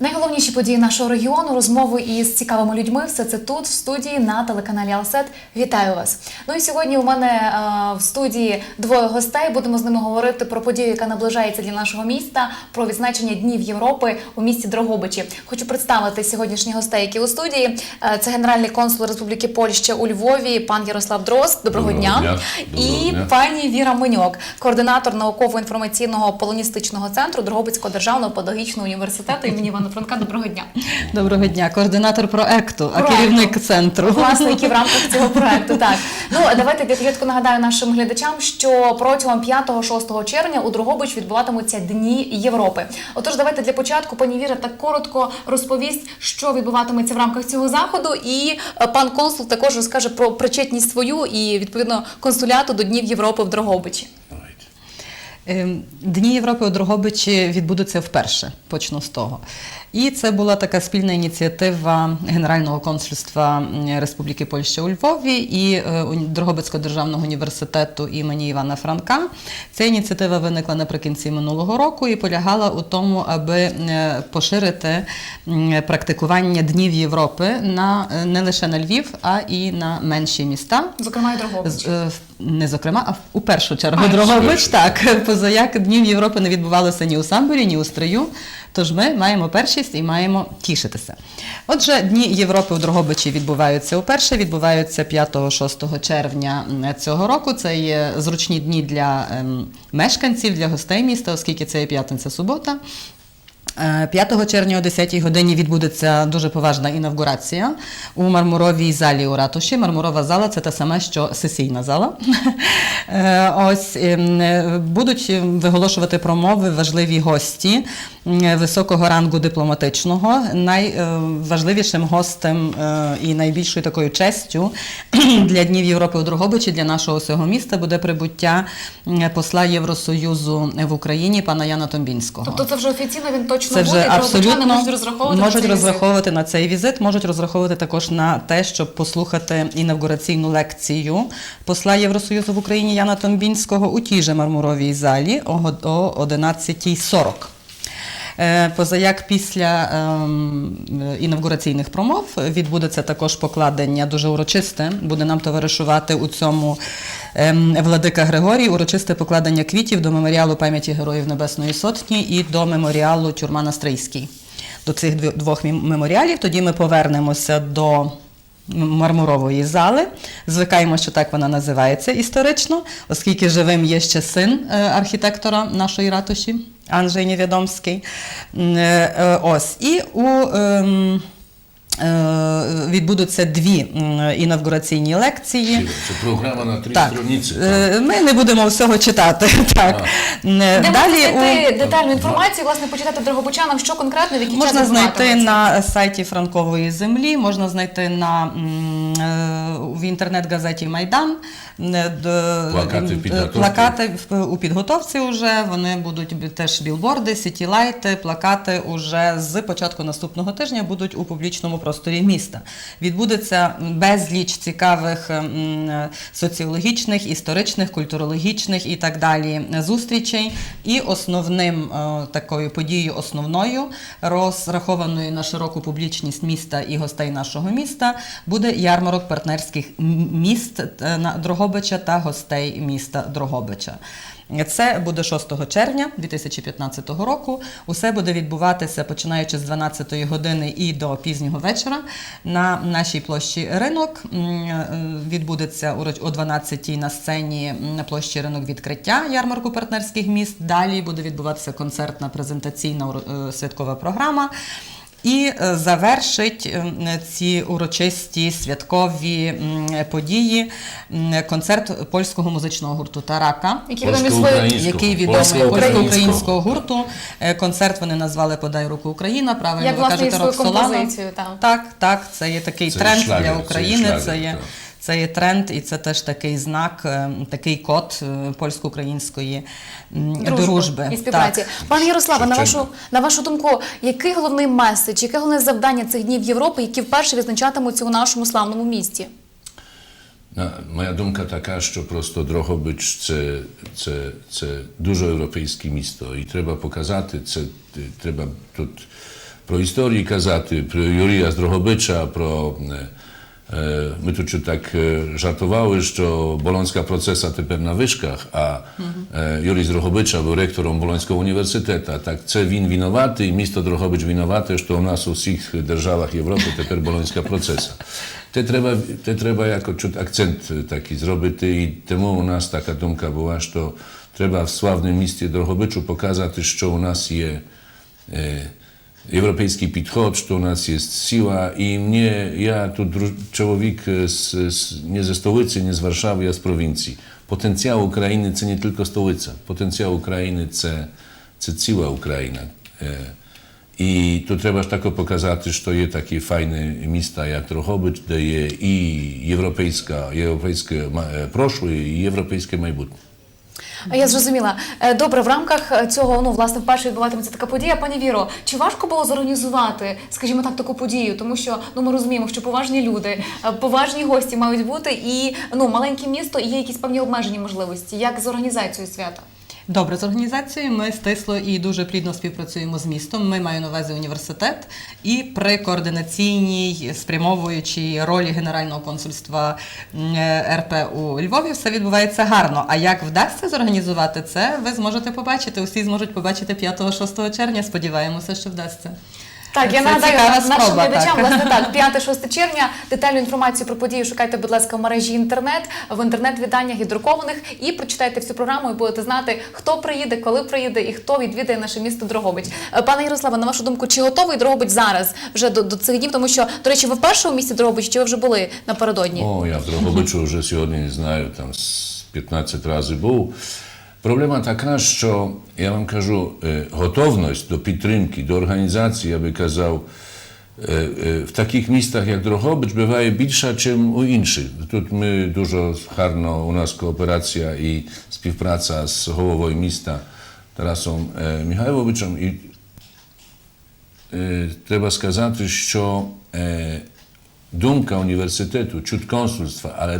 Найголовніші події нашого регіону, розмови із цікавими людьми. Все це тут, в студії на телеканалі Алсет. Вітаю вас. Ну і сьогодні у мене е, в студії двоє гостей. Будемо з ними говорити про подію, яка наближається для нашого міста, про відзначення Днів Європи у місті Дрогобичі. Хочу представити сьогоднішніх гостей, які у студії. Е, це генеральний консул Республіки Польща у Львові, пан Ярослав Дрозд. Доброго, Доброго дня. дня. Доброго І дня. пані Віра Меньок, координатор науково-інформаційного полоністичного центру Дрогобицького державного педагогічного університету імені Івана Франка. Доброго дня. Доброго дня, координатор проекту, а Проекту. керівник центру. Власне, які в рамках цього проекту. Так ну давайте для початку нагадаю нашим глядачам, що протягом 5-6 червня у Дрогобич відбуватимуться Дні Європи. Отож, давайте для початку пані Віра так коротко розповість, що відбуватиметься в рамках цього заходу, і е, пан консул також розкаже про причетність свою і відповідно консуляту до Днів Європи в Дрогобичі. Ем, Дні Європи у Дрогобичі відбудуться вперше, почну з того. І це була така спільна ініціатива Генерального консульства Республіки Польща у Львові і е, Дрогобицького державного університету імені Івана Франка. Ця ініціатива виникла наприкінці минулого року і полягала у тому, аби е, поширити практикування Днів Європи на е, не лише на Львів, а і на менші міста. Зокрема, і Дрогобич. Не зокрема, а у першу чергу А, Дрогобич, так. Позаяк Днів Європи не відбувалося ні у Самборі, ні у Стрию. Тож ми маємо першість і маємо тішитися. Отже, Дні Європи у Дрогобичі відбуваються уперше, відбуваються 5-6 червня цього року. Це є зручні дні для ем, мешканців, для гостей міста, оскільки це є п'ятниця-субота. Е, 5 червня о 10 годині відбудеться дуже поважна інавгурація у мармуровій залі у ратуші. Мармурова зала це те саме, що сесійна зала. Е, Ось ем, е, будуть виголошувати промови важливі гості високого рангу дипломатичного. Найважливішим гостем е, і найбільшою такою честю для Днів Європи у Дрогобичі, для нашого всього міста буде прибуття посла Євросоюзу в Україні пана Яна Томбінського. Тобто це вже офіційно він точно Це буде, вже абсолютно можуть розраховувати на можуть візит. розраховувати на цей візит, можуть розраховувати також на те, щоб послухати інавгураційну лекцію посла Євросоюзу в Україні Яна Томбінського у тій же мармуровій залі о 11.40. Е, Позаяк після ем, інавгураційних промов відбудеться також покладення дуже урочисте. Буде нам товаришувати у цьому ем, владика Григорій, урочисте покладення квітів до меморіалу пам'яті Героїв Небесної Сотні і до меморіалу Тюрма на Стрийській. До цих двох меморіалів. Тоді ми повернемося до мармурової зали. Звикаємо, що так вона називається історично, оскільки живим є ще син е, архітектора нашої ратуші Анджей Невідомський. Е, е, Ось. І у ем, е, відбудуться дві інавгураційні лекції. Це програма на три Так, страниці. е, ми не будемо всього читати. Так. Де Далі можна у... детальну інформацію, власне, почитати дрогобичанам, що конкретно в який час Можна знайти на сайті Франкової землі, можна знайти на м, в інтернет-газеті Майдан. е, Плакати в е, підготовці. плакати у підготовці вже. Вони будуть теж білборди, сітілайти, плакати уже з початку наступного тижня будуть у публічному просторі міста. Відбудеться безліч цікавих е, соціологічних, історичних, культурологічних і так далі зустрічей. І основним е, такою подією, основною, розрахованою на широку публічність міста і гостей нашого міста, буде ярмарок партнерських міст е, на Дрогобича та гостей міста Дрогобича. Це буде 6 червня 2015 року. Усе буде відбуватися починаючи з 12 години і до пізнього вечора на нашій площі ринок. Е, Відбудеться о 12 на сцені на площі ринок відкриття ярмарку партнерських міст. Далі буде відбуватися концертна презентаційна е, святкова програма. І е, завершить е, ці урочисті святкові події концерт польського музичного гурту Тарака. Який відомий Польсько-українського. гурту. Е, Концерт вони назвали Подай руку Україна. Правильно Як, ви кажете, Роксолана. так. Так, так, це є такий Це тренд шлягер, для це є України. шлягер, Це є, так. Це є тренд, і це теж такий знак, е, такий код е, польсько-української дружби. і співпраці. Пане Ярославе, на вашу на вашу думку, який головний меседж, яке головне завдання цих днів Європи, які вперше відзначатимуться у нашому славному місті? Моя думка така, що просто Дрогобич це, це, це дуже європейське місто і треба показати це, треба тут про історії казати, про Юрія Здрогобича, про. Е, е, Ми тут чуть так е, жартували, що Болонська процеса тепер на вишках, а е, Юрій Здрогобича був ректором Болонського університету. Так це він винуватий, місто Дрогобич винувате, що у нас у всіх державах Європи тепер Болонська процеса. Те треба, те треба jako чуть акцент е, такий зробити, і тому у нас така думка була, що треба в славному місті Дрогобичу показати, що у нас є e, європейський підход, що у нас є сила. І мені, я тут друж- чоловік е, з, з, не зі столиці, не з Варшави, я з провінції. Потенціал України це не тільки столиця. Потенціал України це, це ціла Україна. Е, І тут треба ж тако показати, що є такі файні міста, як Дрогобич, де є і європейська, європейське ма- е, Я зрозуміла. Е, Добре, в рамках е, цього, ну власне, вперше відбуватиметься така подія. Пані Віро, чи важко було зорганізувати, скажімо так, таку подію? Тому що ну ми розуміємо, що поважні люди, е, поважні гості мають бути, і ну маленьке місто і є якісь певні обмежені можливості. Як з організацією свята? Добре, з організацією ми стисло і дуже плідно співпрацюємо з містом. Ми маю на увазі університет, і при координаційній спрямовуючій ролі Генерального консульства е, РП у Львові все відбувається гарно. А як вдасться зорганізувати це, ви зможете побачити. Усі зможуть побачити 5-6 червня. Сподіваємося, що вдасться. Так, я Це нагадаю цікава нашим спроба, глядачам, так. власне так, 5-6 червня. Детальну інформацію про подію шукайте, будь ласка, в мережі інтернет, в інтернет-виданнях і друкованих, і прочитайте всю програму, і будете знати, хто приїде, коли приїде і хто відвідає наше місто Дрогобич. Е, Пане Ярославе, на вашу думку, чи готовий Дрогобич зараз вже до, до цих днів? Тому що, до речі, ви вперше у місті Дрогобич, чи ви вже були напередодні? О, я в Дрогобичу вже сьогодні не знаю, там з 15 разів був. Проблема така, що я вам кажу, е, готовність до підтримки, до організації, я би казав, е, е, в таких містах, як Дрогобич, буває більша, ніж у інших. Тут ми дуже гарно, у нас кооперація і співпраця з головою міста Тарасом е, Михайловичем. І е, треба сказати, що е, думка університету, чуть консульства, але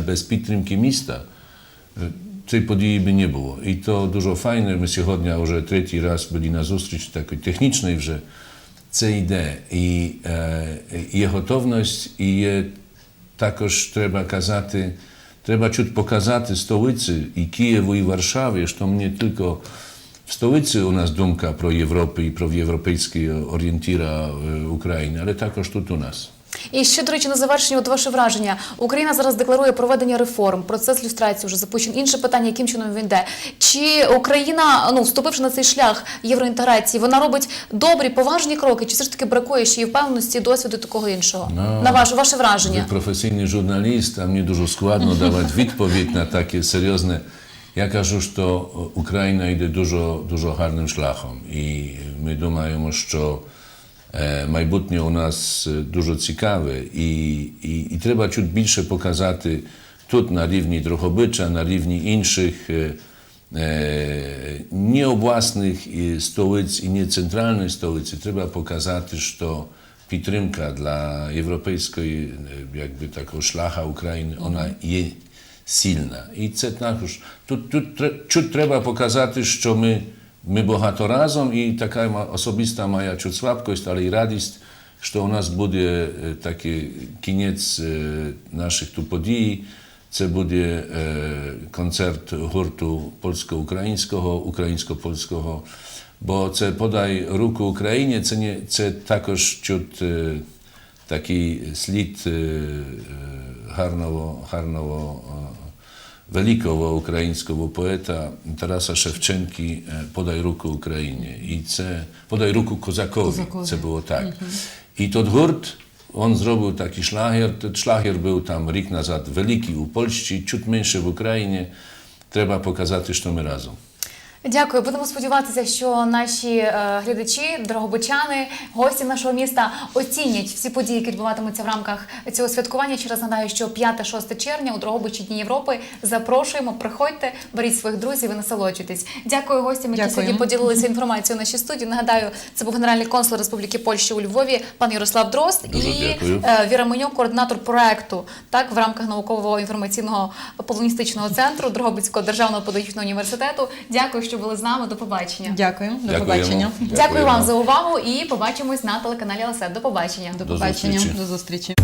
цієї події би не було. І то дуже файне. Ми сьогодні вже третій раз були на зустріч такої технічної вже. Це йде. І е, є готовність, і є також треба казати, треба чуть показати столиці і Києву, і Варшаві, що не тільки в столиці у нас думка про Європу і про європейські орієнтіра е, України, але також тут у нас. І ще, до речі, на завершення, от ваше враження. Україна зараз декларує проведення реформ, процес люстрації вже запущений. Інше питання, яким чином він йде. Чи Україна, ну вступивши на цей шлях євроінтеграції, вона робить добрі, поважні кроки, чи все ж таки бракує ще і впевненості, досвіду такого іншого? Ну, на ваше ваше Ви враження? професійний журналіст, а мені дуже складно давати відповідь на таке серйозне. Я кажу, що Україна йде дуже, дуже гарним шляхом. І ми думаємо, що майбутнє у нас е, дуже цікаве. І, і, і треба чуть більше показати тут на рівні Дрогобича, на рівні інших е, е, не обласних і столиць і не центральної столиці. Треба показати, що підтримка для європейської е, якби такого шляха України, вона є сильна. І це також тут, тут тре- чуть треба показати, що ми, ми багато разом, і така ма- особиста моя чуть слабкость, але і радість, що у нас буде е, такий кінець е, наших тут подій. Це буде е, концерт гурту польсько-українського, українсько-польського. Бо це подай руку Україні, це, не, це також чуть е, такий слід е, е, гарного, гарного е, великого українського поета Тараса Шевченки е, Подай руку Україні. І це Подай руку козакові. Козакові. Це було так. І тот гурт, он зробив такий шлагер. Той шлагер був там рік назад великий у Польщі, чуть менше в Україні. Треба показати, що ми разом. Дякую. Будемо сподіватися, що наші е, глядачі, дрогобичани, гості нашого міста оцінять всі події, які відбуватимуться в рамках цього святкування. Ще раз нагадаю, що 5-6 червня у Дрогобичі Дні Європи запрошуємо. Приходьте, беріть своїх друзів і насолоджуйтесь. Дякую гостям, які Дякую. сьогодні поділилися інформацією в нашій студії. Нагадаю, це був генеральний консул Республіки Польща у Львові, пан Ярослав Дрозд Дуже і е, Віра Менюк, координатор проекту, так в рамках наукового інформаційного полоністичного центру Дрогобицького державного педагогічного університету. Дякую, що що були з нами. До побачення. Дякую, до Дякуємо. побачення. Дякую вам за увагу і побачимось на телеканалі Лесе. До побачення. До До побачення, зустрічі. до зустрічі.